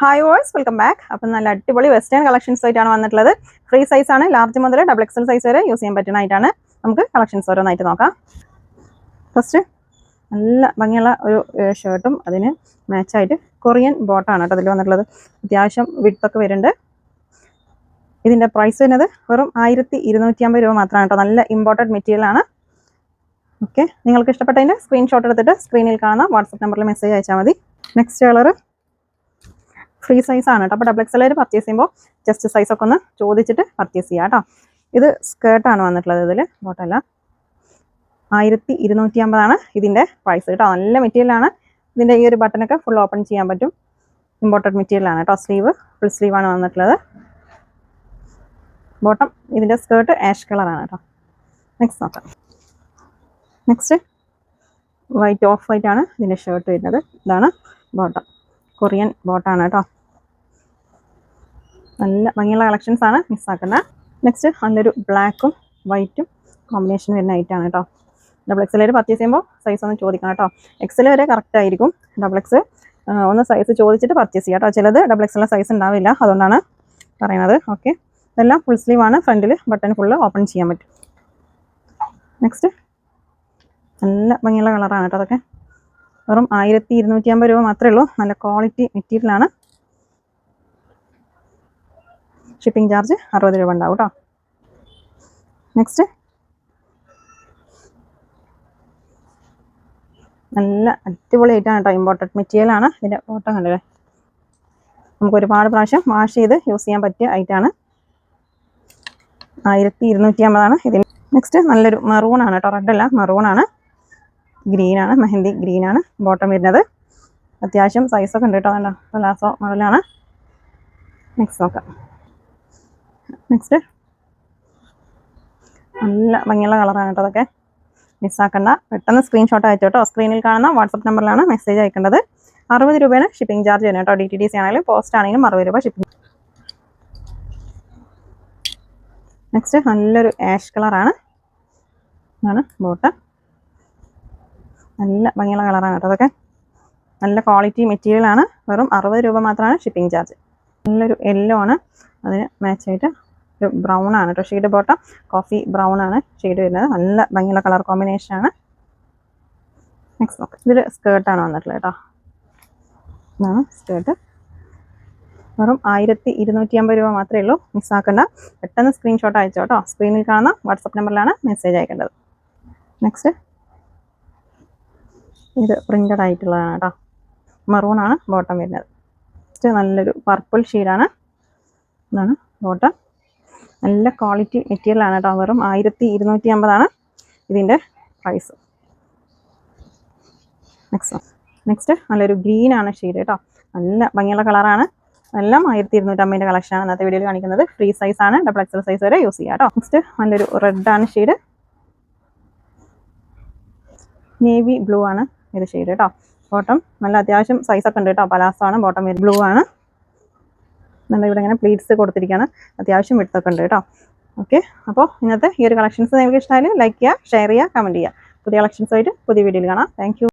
Hi voice welcome back അപ്പം നല്ല അടിപൊളി വെസ്റ്റേൺ കളക്ഷൻസ് ആയിട്ടാണ് വന്നിട്ടുള്ളത്. ഫ്രീ സൈസ് ആണ് ലാർജ് മുതൽ ഡബിൾ എക്സൽ സൈസ് വരെ യൂസ് ചെയ്യാൻ പറ്റുന്നതായിട്ടാണ് നമുക്ക് കളക്ഷൻസ് ഓരോന്നായിട്ട് നോക്കാം. ഫസ്റ്റ് നല്ല ഭംഗിയുള്ള ഒരു ഷർട്ടും അതിന് മാച്ചായിട്ട് കൊറിയൻ ബോട്ടാണ് കേട്ടോ അതിൽ വന്നിട്ടുള്ളത്. അത്യാവശ്യം വിട്ടൊക്കെ വരുന്നുണ്ട്. ഇതിന്റെ പ്രൈസ് വരുന്നത് വെറും ആയിരത്തി ഇരുന്നൂറ്റി അമ്പത് രൂപ മാത്രമാണ് കേട്ടോ. നല്ല ഇമ്പോർട്ടന്റ് മെറ്റീരിയൽ ആണ്. ഓക്കെ നിങ്ങൾക്ക് ഇഷ്ടപ്പെട്ടതിന്റെ സ്ക്രീൻഷോട്ട് എടുത്തിട്ട് സ്ക്രീനിൽ കാണുന്ന വാട്സപ്പ് നമ്പറിൽ മെസ്സേജ് അയച്ചാൽ മതി. നെക്സ്റ്റ് കളർ ഫ്രീ സൈസ് ആണ് കേട്ടോ. അപ്പോൾ ഡബിൾ എക്സൽ പർച്ചേസ് ചെയ്യുമ്പോൾ ജസ്റ്റ് സൈസ് ഒക്കെ ഒന്ന് ചോദിച്ചിട്ട് പർച്ചേസ് ചെയ്യാം കേട്ടോ. ഇത് സ്കേർട്ടാണ് വന്നിട്ടുള്ളത് ഇതിൽ ബോട്ടല്ല ആയിരത്തി ഇരുന്നൂറ്റി അമ്പതാണ് ഇതിന്റെ പ്രൈസ് കേട്ടോ. നല്ല മെറ്റീരിയലാണ് ഇതിന്റെ ഈ ഒരു ബട്ടനൊക്കെ ഫുൾ ഓപ്പൺ ചെയ്യാൻ പറ്റും. ഇമ്പോർട്ടന്റ് മെറ്റീരിയലാണ് കേട്ടോ. സ്ലീവ് ഫുൾ സ്ലീവാണ് വന്നിട്ടുള്ളത്. ബോട്ടം ഇതിന്റെ സ്കേർട്ട് ആഷ് കളറാണ് കേട്ടോ. നെക്സ്റ്റ് നോക്കാം. നെക്സ്റ്റ് വൈറ്റ് ഓഫ് വൈറ്റ് ആണ് ഇതിന്റെ ഷർട്ട് വരുന്നത്. ഇതാണ് ബോട്ടം കൊറിയൻ ബോട്ടാണ് കേട്ടോ. നല്ല ഭംഗിയുള്ള കളക്ഷൻസ് ആണ് മിസ്സാക്കുന്നത് നെക്സ്റ്റ് നല്ലൊരു ബ്ലാക്കും വൈറ്റും കോമ്പിനേഷൻ വരുന്ന ഐറ്റാണ് കേട്ടോ ഡബിൾ എക്സ് വരെ പർച്ചേസ് ചെയ്യുമ്പോൾ സൈസ് ഒന്ന് ചോദിക്കണം കേട്ടോ എക്സൽ വരെ കറക്റ്റ് ആയിരിക്കും. ഡബിൾ എക്സ് ഒന്ന് സൈസ് ചോദിച്ചിട്ട് പർച്ചേസ് ചെയ്യാം കേട്ടോ ചിലത് ഡബിൾ എക്സിലെ സൈസ് ഉണ്ടാവില്ല. അതുകൊണ്ടാണ് പറയുന്നത്. ഓക്കെ ഇതെല്ലാം ഫുൾ സ്ലീവ് ആണ്. ഫ്രണ്ടിൽ ബട്ടൺ ഫുള്ള് ഓപ്പൺ ചെയ്യാൻ പറ്റും. നെക്സ്റ്റ് നല്ല ഭംഗിയുള്ള കളറാണ് കേട്ടോ അതൊക്കെ. വെറും ആയിരത്തി ഇരുന്നൂറ്റി അമ്പത് രൂപ മാത്രമേ ഉള്ളൂ. നല്ല ക്വാളിറ്റി മെറ്റീരിയലാണ് ഷിപ്പിംഗ് ചാർജ് അറുപത് രൂപ ഉണ്ടാവും കേട്ടോ നെക്സ്റ്റ് നല്ല അടിപൊളി ഐറ്റാണ് കേട്ടോ ഇമ്പോർട്ടഡ് മെറ്റീരിയൽ ആണ്. ഇതിന്റെ ഓട്ടം കണ്ടത് നമുക്ക് ഒരുപാട് പ്രാവശ്യം വാഷ് ചെയ്ത് യൂസ് ചെയ്യാൻ പറ്റിയ ഐറ്റാണ് ആയിരത്തി ഇരുന്നൂറ്റി അമ്പതാണ് ഇതിന്. നെക്സ്റ്റ് നല്ലൊരു മെറൂണാണ് കേട്ടോ റെഡ് അല്ല മെറൂൺ ആണ്. ഗ്രീൻ ആണ് മെഹന്തി ഗ്രീൻ ആണ് ബോട്ടം വരുന്നത്. അത്യാവശ്യം സൈസൊക്കെ ഉണ്ട് കേട്ടോ കണ്ടോ പലാസോ മോഡലാണ് നെക്സ്റ്റ് നോക്കാം. നെക്സ്റ്റ് നല്ല ഭംഗിയുള്ള കളറാണ് കേട്ടോ അതൊക്കെ. മിസ്സാക്കണ്ട പെട്ടെന്ന് സ്ക്രീൻഷോട്ട് അയച്ചു കേട്ടോ. സ്ക്രീനിൽ കാണുന്ന വാട്സപ്പ് നമ്പറിലാണ് മെസ്സേജ് അയക്കേണ്ടത്. അറുപത് രൂപയാണ് ഷിപ്പിംഗ് ചാർജ് വരുന്നത് കേട്ടോ. ഡി ടി ഡി സി ആണെങ്കിലും പോസ്റ്റ് ആണെങ്കിലും അറുപത് രൂപ ഷിപ്പിംഗ് നെക്സ്റ്റ് നല്ലൊരു ആഷ് കളറാണ് ഇതാണ് ബോട്ട് നല്ല ഭംഗിയുള്ള കളറാണ് കേട്ടോ അതൊക്കെ. നല്ല ക്വാളിറ്റി മെറ്റീരിയൽ ആണ്. വെറും അറുപത് രൂപ മാത്രമാണ് ഷിപ്പിംഗ് ചാർജ് നല്ലൊരു യെല്ലോ ആണ്. അതിന് മാച്ചായിട്ട് ഒരു ബ്രൗൺ ആണ് കേട്ടോ ഷെയ്ഡ് ബോട്ടം കോഫി ബ്രൗൺ ആണ് ഷെയ്ഡ് വരുന്നത്. നല്ല ഭംഗിയുള്ള കളർ കോമ്പിനേഷൻ ആണ്. നെക്സ്റ്റ് നോക്കാം. ഇതിൽ സ്കേർട്ടാണ് വന്നിട്ടുള്ളത് കേട്ടോ ഇതാണ് സ്കേർട്ട് വെറും ആയിരത്തി ഇരുന്നൂറ്റി അമ്പത് രൂപ മാത്രമേ ഉള്ളൂ. മിസ്സാക്കണ്ട പെട്ടെന്ന് സ്ക്രീൻഷോട്ട് അയച്ചോ കേട്ടോ സ്ക്രീനിൽ കാണുന്ന വാട്സപ്പ് നമ്പറിലാണ് മെസ്സേജ് അയക്കേണ്ടത്. നെക്സ്റ്റ് ഇത് പ്രിന്റഡ് ആയിട്ടുള്ളതാണ് കേട്ടോ മെറൂൺ ആണ് ബോട്ടം വരുന്നത്. നല്ലൊരു പർപ്പിൾ ഷെയ്ഡാണ് ഇതാണ് ബോട്ടം നല്ല ക്വാളിറ്റി മെറ്റീരിയൽ ആണ് കേട്ടോ വെറും ആയിരത്തി ഇരുന്നൂറ്റി അമ്പതാണ് ഇതിന്റെ പ്രൈസ് നെക്സ്റ്റ് നെക്സ്റ്റ് നല്ലൊരു ഗ്രീൻ ആണ് ഷെയ്ഡ് കേട്ടോ നല്ല ഭംഗിയുള്ള കളറാണ് എല്ലാം ആയിരത്തി ഇരുന്നൂറ്റമ്പതിന്റെ കളക്ഷനാണ് ഇന്നത്തെ വീഡിയോയിൽ കാണിക്കുന്നത്. ഫ്രീ സൈസ് ആണ്. ഡബിൾ എക്സൽ സൈസ് വരെ യൂസ് ചെയ്യാം കേട്ടോ നെക്സ്റ്റ് നല്ലൊരു റെഡ് ആണ് ഷെയ്ഡ് നേവി ബ്ലൂ ആണ് ഇത് ഷെയ്ഡ് കേട്ടോ ബോട്ടം നല്ല അത്യാവശ്യം സൈസൊക്കെ ഉണ്ട് കേട്ടോ പലാസോ ആണ്. ബോട്ടം ബ്ലൂ ആണ്. നല്ല ഇവിടെ ഇങ്ങനെ പ്ലീറ്റ്സ് കൊടുത്തിരിക്കുകയാണ്. അത്യാവശ്യം വിട്ടൊക്കെ ഉണ്ട് കേട്ടോ. ഓക്കെ അപ്പോൾ ഇന്നത്തെ ഈ ഒരു കളക്ഷൻസ് നിങ്ങൾക്ക് ഇഷ്ടമായാലും ലൈക്ക് ചെയ്യുക ഷെയർ ചെയ്യുക കമന്റ് ചെയ്യുക. പുതിയ കളക്ഷൻസ് ആയിട്ട് പുതിയ വീഡിയോയിൽ കാണാം. താങ്ക്